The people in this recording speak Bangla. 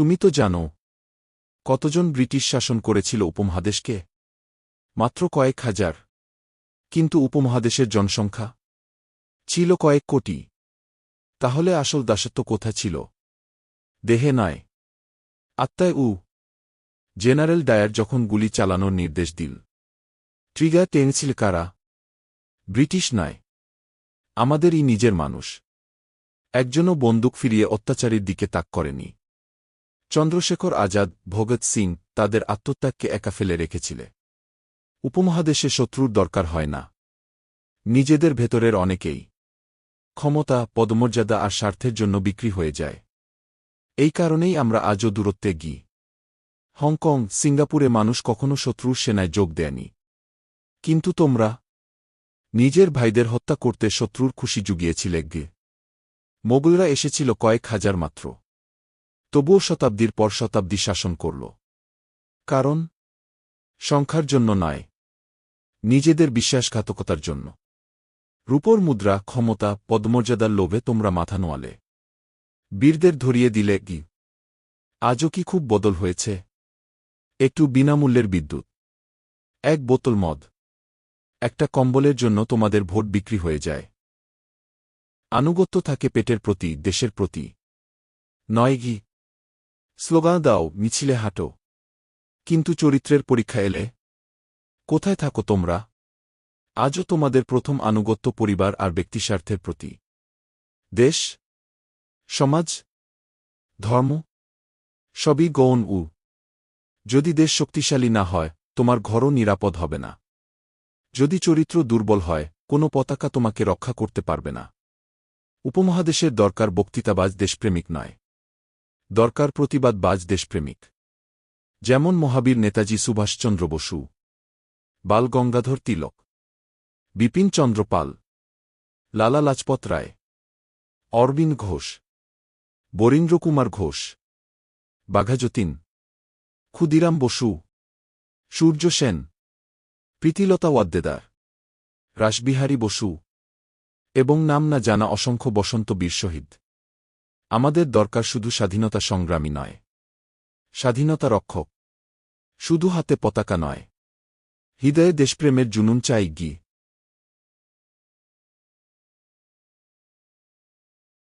তুমি তো জানো, কতজন ব্রিটিশ শাসন করেছিল উপমহাদেশকে? মাত্র কয়েক হাজার। কিন্তু উপমহাদেশের জনসংখ্যা? ছিল কয়েক কোটি। তাহলে আসল দাসত্ব কোথা ছিল? দেহে নয় আত্মায় উ। জেনারেল ডায়ার যখন গুলি চালানোর নির্দেশ দিল, ট্রিগার টেনেছিল কারা? ব্রিটিশ নয় আমাদেরই নিজের মানুষ। একজনও বন্দুক ফিরিয়ে অত্যাচারীর দিকে তাক করেনি। চন্দ্রশেখর আজাদ, ভগৎ সিং, তাদের আত্মত্যাগকে একা ফেলে রেখেছিলে। উপমহাদেশে শত্রুর দরকার হয় না। নিজেদের ভেতরের অনেকেই ক্ষমতা, পদমর্যাদা আর স্বার্থের জন্য বিক্রি হয়ে যায়। এই কারণেই আমরা আজও দূরত্বে গি। হংকং, সিঙ্গাপুরে মানুষ কখনো শত্রুর সেনায় যোগ দেয়নি। কিন্তু তোমরা নিজের ভাইদের হত্যা করতে শত্রুর খুশি জুগিয়েছিলে গে। মোগলরা এসেছিল কয়েক হাজার মাত্র। তবুও শতাব্দীর পর শতাব্দী শাসন করল। কারণ? সংখ্যার জন্য নয়। নিজেদের বিশ্বাসঘাতকতার জন্য। রূপর মুদ্রা, ক্ষমতা, পদমর্যাদার লোভে তোমরা মাথা নোয়ালে। বীরদের ধরিয়ে দিলে কি? আজও কি খুব বদল হয়েছে? একটু বিনামূল্যের বিদ্যুৎ। এক বোতল মদ। একটা কম্বলের জন্য তোমাদের ভোট বিক্রি হয়ে যায়। আনুগত্য থাকে পেটের প্রতি, দেশের প্রতি। নয় গি স্লোগান দাও, মিছিলে হাঁটো। কিন্তু চরিত্রের পরীক্ষা এলে? কোথায় থাকো তোমরা? আজও তোমাদের প্রথম আনুগত্য পরিবার আর ব্যক্তিস্বার্থের প্রতি। দেশ? সমাজ? ধর্ম? সবই গৌণ উ। যদি দেশ শক্তিশালী না হয়, তোমার ঘরও নিরাপদ হবে না। যদি চরিত্র দুর্বল হয়, কোনো পতাকা তোমাকে রক্ষা করতে পারবে না। উপমহাদেশের দরকার বক্তৃতাবাজ দেশপ্রেমিক নয়। দরকার প্রতিবাদবাজ দেশপ্রেমিক। যেমন মহাবীর নেতাজি সুভাষচন্দ্র বসু। বাল গঙ্গাধর তিলক। বিপিন চন্দ্র পাল। লালা লাজপত রায়। অরবিন্দ ঘোষ। বরীন্দ্রকুমার ঘোষ। বাঘাযতীন ক্ষুদিরাম বসু। সূর্য সেন। প্রীতিলতা ওয়াদ্দেদার। রাসবিহারী বসু। এবং নাম না জানা অসংখ্য বসন্ত বীর শহীদ। আমাদের দরকার শুধু স্বাধীনতা সংগ্রামী নয়। স্বাধীনতা রক্ষক। শুধু হাতে পতাকা নয়। হৃদয়ে দেশপ্রেমের জুনুন চাই গি।